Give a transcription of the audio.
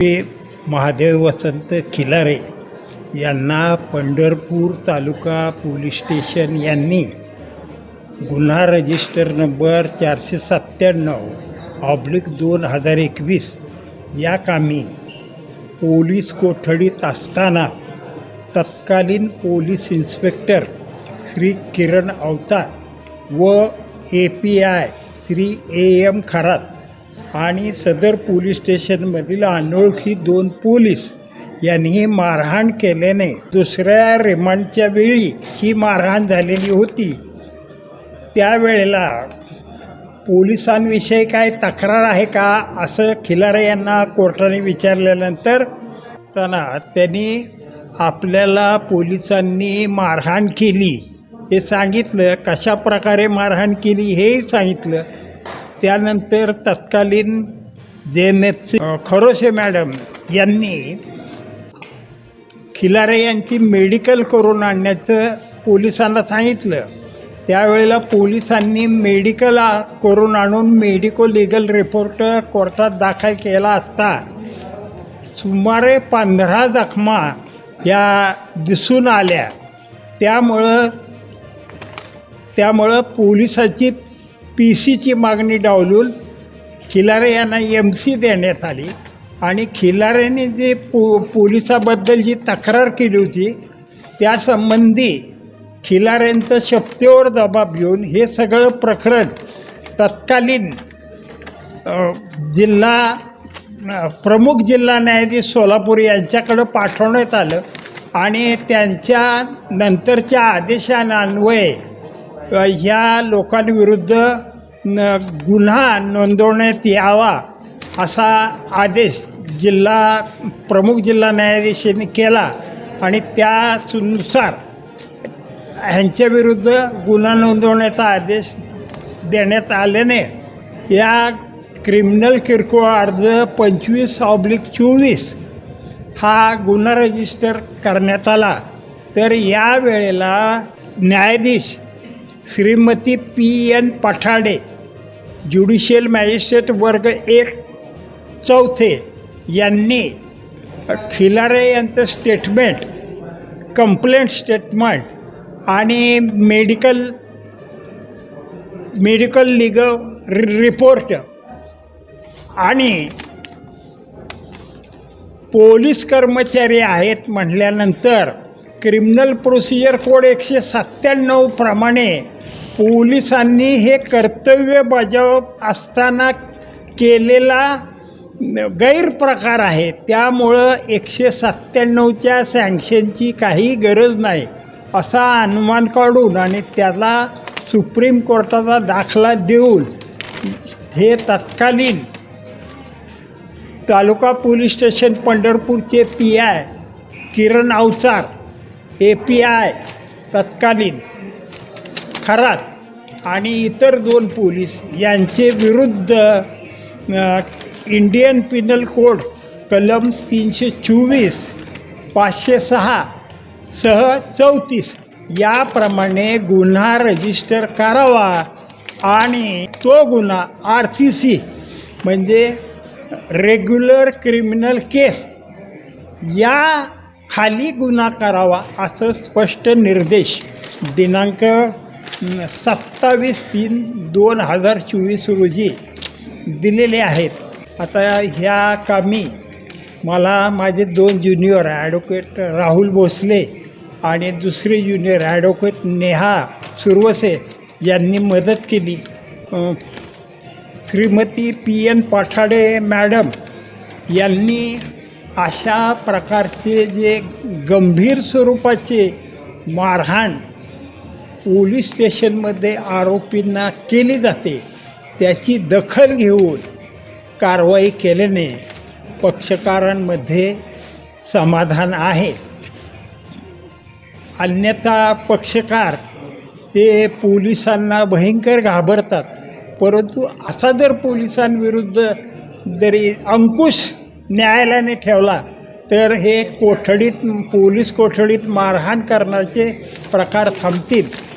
मी महादेव वसंत खिलारे यांना पंढरपूर तालुका police station यांनी गुन्हा रजिस्टर नंबर चारशे सत्त्याण्णव ऑब्लिक दोन हजार एकवीस या कामी पोलीस कोठडीत असताना तत्कालीन पोलीस इन्स्पेक्टर श्री किरण अवतार व A P I Shri A M Kharat आणि सदर पोलीस स्टेशनमधील अनोळखी दोन पोलीस यांनी मारहाण केल्याने दुसऱ्या रिमांडच्या वेळी ही मारहाण झालेली होती. त्यावेळेला पोलिसांविषयी काय तक्रार आहे का असं खिलारे यांना कोर्टाने विचारल्यानंतर त्यांना त्यांनी आपल्याला पोलिसांनी मारहाण केली हे सांगितलं. कशा प्रकारे मारहाण केली हेही सांगितलं. त्यानंतर तत्कालीन J M F C Kharose madam यांनी खिलारे यांची मेडिकल करून आणण्याचं पोलिसांना सांगितलं. त्यावेळेला पोलिसांनी मेडिकल करून आणून मेडिको लिगल रिपोर्ट कोर्टात दाखल केला असता सुमारे पंधरा जखमा या दिसून आल्या. त्यामुळं त्यामुळं पोलिसाची पी सीची मागणी डावलून खिलारे यांना एम सी देण्यात आली. आणि खिलारेने जे पो पोलिसाबद्दल जी तक्रार केली होती त्यासंबंधी खिलाऱ्यांचं शपथेवर दबाब घेऊन हे सगळं प्रकरण तत्कालीन जिल्हा प्रमुख जिल्हा न्यायाधीश सोलापूर यांच्याकडं पाठवण्यात आलं. आणि त्यांच्या नंतरच्या आदेशान्वये ह्या लोकांविरुद्ध न गुन्हा नोंदवण्यात यावा असा आदेश जिल्हा प्रमुख जिल्हा न्यायाधीशांनी केला आणि त्यानुसार ह्यांच्याविरुद्ध गुन्हा नोंदवण्याचा आदेश देण्यात आल्याने या क्रिमिनल किरकोळ अर्ज पंचवीस ऑब्लिक चोवीस हा गुन्हा रजिस्टर करण्यात आला. तर या वेळेला न्यायाधीश Shrimati P N Pathade judicial magistrate वर्ग एक चौथे यांनी खिलारे यांचं स्टेटमेंट कंप्लेंट स्टेटमेंट आणि मेडिकल मेडिकल लिगल रिपोर्ट आणि पोलीस कर्मचारी आहेत म्हटल्यानंतर क्रिमिनल प्रोसिजर कोड एकशे सत्त्याण्णव प्रमाणे पोलिसांनी हे कर्तव्य बजाव असताना केलेला गैरप्रकार आहे. त्यामुळं एकशे सत्त्याण्णवच्या सँक्शनची काही गरज नाही असा अनुमान काढून आणि त्याला सुप्रीम कोर्टाचा दाखला देऊन हे तत्कालीन तालुका पोलीस स्टेशन पंढरपूरचे P I Kiran Avachar A P I तत्कालीन खरात आणि इतर दोन पोलीस यांचे विरुद्ध इंडियन पिनल कोड कलम तीनशे चोवीस पाचशे सहा सह चौतीस याप्रमाणे गुन्हा रजिस्टर करावा आणि तो गुन्हा आर सी सी म्हणजे रेग्युलर क्रिमिनल केस या खाली गुन्हा करावा असं स्पष्ट निर्देश दिनांक सत्तावीस तीन दोन हजार चोवीस रोजी दिलेले आहेत. आता ह्या कामी मला माझे दोन ज्युनियर ॲडव्होकेट राहुल भोसले आणि दुसरे ज्युनियर ॲडव्होकेट नेहा सुरवसे यांनी मदत केली. Shrimati P N Pathade madam यांनी अशा प्रकारचे जे गंभीर स्वरूपाचे मारहाण पोलीस स्टेशनमध्ये आरोपींना केली जाते त्याची दखल घेऊन कारवाई केल्याने पक्षकारांमध्ये समाधान आहे. अन्यथा पक्षकार हे पोलिसांना भयंकर घाबरतात. परंतु असा जर पोलिसांविरुद्ध जरी अंकुश न्यायालयाने ठेवला तर हे कोठडीत पोलीस कोठडीत मारहाण करण्याचे प्रकार थांबतील.